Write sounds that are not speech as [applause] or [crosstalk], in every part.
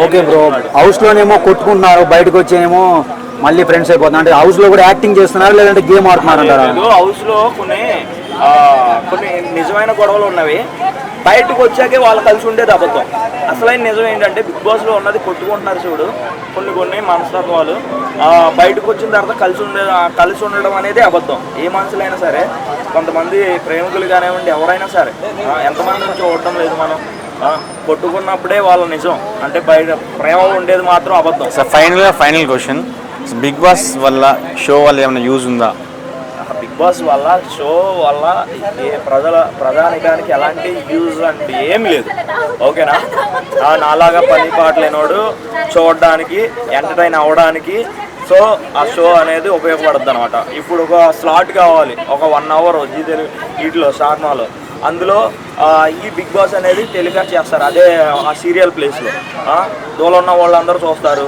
Okay bro. House లోనేమో కొట్టుకుంటున్నారు బయటకు వచ్చేమో మళ్ళీ ఫ్రెండ్స్ అయిపోతున్నారు. అంటే హౌస్లో కూడా యాక్టింగ్ చేస్తున్నారు లేదంటే గేమ్ ఆడుతున్నారు అంటారా హౌస్లో కొన్ని కొన్ని నిజమైన గొడవలు ఉన్నవి. బయటకు వచ్చాకే వాళ్ళు కలిసి ఉండేది అబద్ధం అసలైన నిజం ఏంటంటే బిగ్ బాస్లో ఉన్నది కొట్టుకుంటున్నారు చూడు. కొన్ని కొన్ని మనస్తత్వాలు. ఆ, బయటకు వచ్చిన తర్వాత కలిసి ఉండే కలిసి ఉండడం అనేది అబద్ధం. ఏ మనుషులైనా సరే కొంతమంది ప్రేమికులు కానివ్వండి ఎవరైనా సరే ఎంతమంది చూడటం లేదు మనం. కొట్టుకున్నప్పుడే వాళ్ళ నిజం. అంటే బయట ప్రేమ ఉండేది మాత్రం అబద్ధం. సార్ ఫైనల్గా ఫైనల్ క్వశ్చన్ బిగ్ బాస్ వల్ల షో వల్ల ఏమైనా యూజ్ ఉందా? బిగ్ బాస్ వల్ల షో వల్ల ఏ ప్రజల ప్రధానికానికి ఎలాంటి యూజ్ అంటే ఏం లేదు. ఓకేనా? నాలాగా పని పాట లేనోడు చూడడానికి ఎంటర్టైన్ అవ్వడానికి సో ఆ షో అనేది ఉపయోగపడుతుంది అనమాట ఇప్పుడు ఒక స్లాట్ కావాలి. ఒక వన్ అవర్ జీ తెలుగు వీటిలో షార్మాలో అందులో ఈ బిగ్ బాస్ అనేది టెలికాస్ట్ చేస్తారు. అదే ఆ సీరియల్ ప్లేస్లో దూల ఉన్న వాళ్ళందరూ చూస్తారు.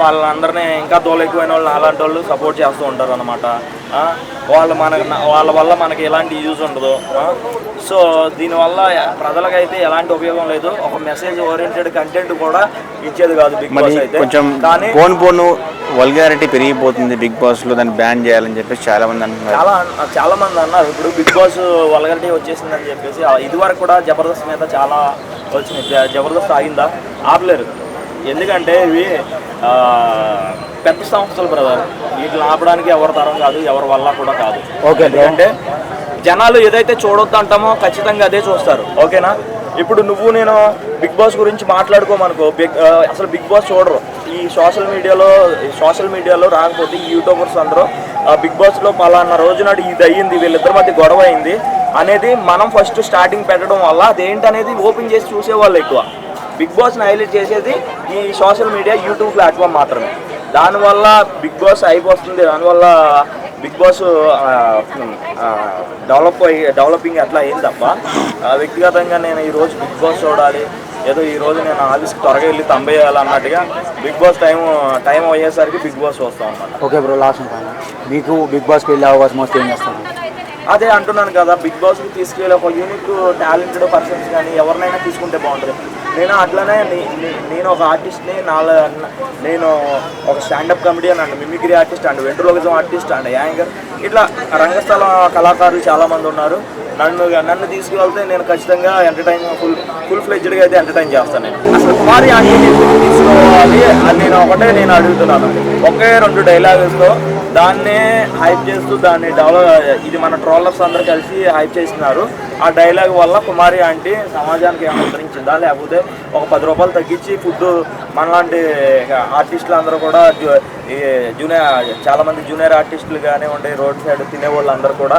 వాళ్ళందరినీ ఇంకా దూల ఎక్కువైన వాళ్ళు అలాంటి వాళ్ళు సపోర్ట్ చేస్తూ ఉంటారు అనమాట వాళ్ళు మనకు వాళ్ళ వల్ల మనకి ఎలాంటి యూజ్ ఉండదు. సో దీనివల్ల ప్రజలకైతే ఎలాంటి ఉపయోగం లేదు. ఒక మెసేజ్ ఓరియంటెడ్ కంటెంట్ కూడా ఇచ్చేది కాదు బిగ్ బాస్ అయితే. కొంచెం కానీ పోను పోను వల్గారిటీ పెరిగిపోతుంది బిగ్ బాస్లో దాన్ని బ్యాన్ చేయాలని చెప్పేసి చాలా మంది అంటున్నారు. చాలా చాలా మంది అన్నారు. ఇప్పుడు బిగ్ బాస్ వల్గరిటీ వచ్చేసిందని చెప్పేసి ఇది వరకు కూడా జబర్దస్త్ మీద చాలా వచ్చినాయి జ- జబర్దస్త్ ఆగిందా? ఆపలేరు. ఎందుకంటే ఇవి పెద్ద సంస్థలు బ్రదర్. వీటిని ఆపడానికి ఎవరి తరం కాదు ఎవరి వల్ల కూడా కాదు. ఓకే ఎందుకంటే జనాలు ఏదైతే చూడొద్దు అంటామో ఖచ్చితంగా అదే చూస్తారు. ఓకేనా? ఇప్పుడు నువ్వు నేను బిగ్ బాస్ గురించి మాట్లాడుకోమనుకో బిగ్ అసలు బిగ్ బాస్ చూడరు. ఈ సోషల్ మీడియాలో సోషల్ మీడియాలో రాకపోతే ఈ యూట్యూబర్స్ అందరూ ఆ, బిగ్ బాస్లో పలానా రోజు నాడు ఇది అయ్యింది వీళ్ళిద్దరి మధ్య గొడవ అయింది. అనేది మనం ఫస్ట్ స్టార్టింగ్ పెట్టడం వల్ల అదేంటనేది ఓపెన్ చేసి చూసేవాళ్ళు ఎక్కువ. బిగ్ బాస్ని హైలైట్ చేసేది ఈ సోషల్ మీడియా యూట్యూబ్ ప్లాట్ఫామ్ మాత్రమే. దానివల్ల బిగ్ బాస్ అయిపోతుంది దానివల్ల బిగ్ బాస్ డెవలప్ అయ్యి డెవలపింగ్ అట్లా అయింది తప్ప. వ్యక్తిగతంగా నేను ఈరోజు బిగ్ బాస్ చూడాలి ఏదో ఈ రోజు నేను ఆఫీస్కి త్వరగా వెళ్ళి తంబేయాలి అన్నట్టుగా బిగ్ బాస్ టైం టైం అయ్యేసరికి బిగ్ బాస్ వస్తాం అన్నమాట. ఓకే బ్రో లాస్ట్ మీకు బిగ్ బాస్కి వెళ్ళే అవకాశం వస్తే ఏం చేస్తాను అదే అంటున్నాను కదా బిగ్ బాస్కి తీసుకెళ్ళి ఒక యూనిక్ టాలెంటెడ్ పర్సన్స్ కానీ ఎవరినైనా తీసుకుంటే బాగుంటుంది. నేను అట్లనే నేను ఒక ఆర్టిస్ట్ని నాలో నేను ఒక standup comedian and mimicry artist and ventriloquism artist and anchor ఇట్లా రంగస్థల కళాకారులు చాలామంది ఉన్నారు. నన్ను నన్ను తీసుకువెళ్తే నేను ఖచ్చితంగా ఎంటర్టైన్ ఫుల్ ఫుల్ ఫ్లెడ్జ్డ్గా అయితే ఎంటర్టైన్ చేస్తాను నేను. అసలు కుమారి ఆంటీని తీసుకోవాలి అది నేను ఒకటే నేను అడుగుతున్నాను. ఒకే రెండు డైలాగ్స్లో దాన్నే హైప్ చేస్తూ దాన్ని డెవలప్ ఇది మన ట్రోలర్స్ అందరూ కలిసి హైప్ చేస్తున్నారు. ఆ డైలాగ్ వల్ల కుమారి ఆంటీ సమాజానికి ఏమైనా ఉద్ధరించిందా లేకపోతే ఒక పది రూపాయలు తగ్గించి ఫుడ్ మనలాంటి ఆర్టిస్టులు అందరూ కూడా జూ- జూనియర్ చాలామంది జూనియర్ ఆర్టిస్టులు కానివ్వండి రోడ్ సైడ్ తినేవాళ్ళు అందరూ కూడా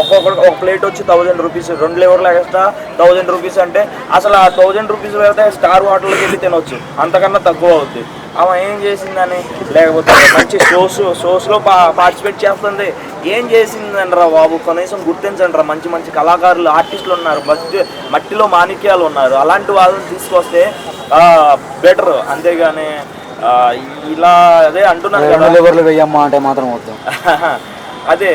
ఒక్కొక్కరికి ఒక ప్లేట్ వచ్చి థౌజండ్ రూపీస్ రెండు లేవర్లు ఎక్స్ట్రా థౌజండ్ రూపీస్ అంటే అసలు ఆ థౌజండ్ రూపీస్ వెళ్తే స్టార్ హోటల్కి వెళ్ళి తినొచ్చు. అంతకన్నా తక్కువ అవుతుంది ఆమె ఏం చేసిందని? లేకపోతే మంచి షోస్ షోస్లో పా పార్టిసిపేట్ చేస్తుంది. ఏం చేసిందండ్రా బాబు? కనీసం గుర్తించండి మంచి మంచి కళాకారులు ఆర్టిస్టులు ఉన్నారు. మట్టి మట్టిలో మాణిక్యాలు ఉన్నారు. అలాంటి వాళ్ళని తీసుకొస్తే బెటర్. అంతేగాని ఇలా అదే అంటున్నాను కదా. లెవర్లు వెయ్యమ్మా అంటే మాత్రం వద్దు. [laughs] అదే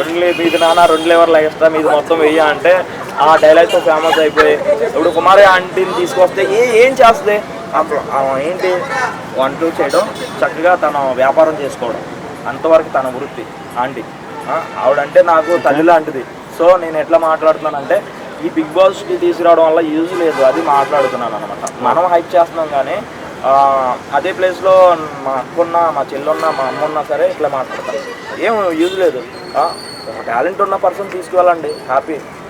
రెండు మీది నాన్న రెండు లెవర్లు ఎక్స్ట్రా మీది మొత్తం వెయ్యి అంటే ఆ డైలాగ్తో ఫేమస్ అయిపోయి ఇప్పుడు కుమారి ఆంటీని తీసుకొస్తే ఏ ఏం చేస్తుంది? అప్పుడు ఏంటి? వంటలు చేయడం చక్కగా తన వ్యాపారం చేసుకోవడం. అంతవరకు తన వృత్తి. ఆంటీ. ఆవిడంటే నాకు తల్లి లాంటిది. సో నేను ఎట్లా మాట్లాడుతున్నానంటే ఈ బిగ్ బాస్కి తీసుకురావడం వల్ల యూజ్ లేదు అది మాట్లాడుతున్నాను అనమాట మనం హైప్ చేస్తున్నాం కానీ అదే ప్లేస్లో మా అక్కున్న మా చెల్లున్న మా అమ్మ ఉన్నా సరే ఇట్లా మాట్లాడతాను ఏం యూజ్ లేదు. ఒక టాలెంట్ ఉన్న పర్సన్ తీసుకువెళ్ళండి. హ్యాపీ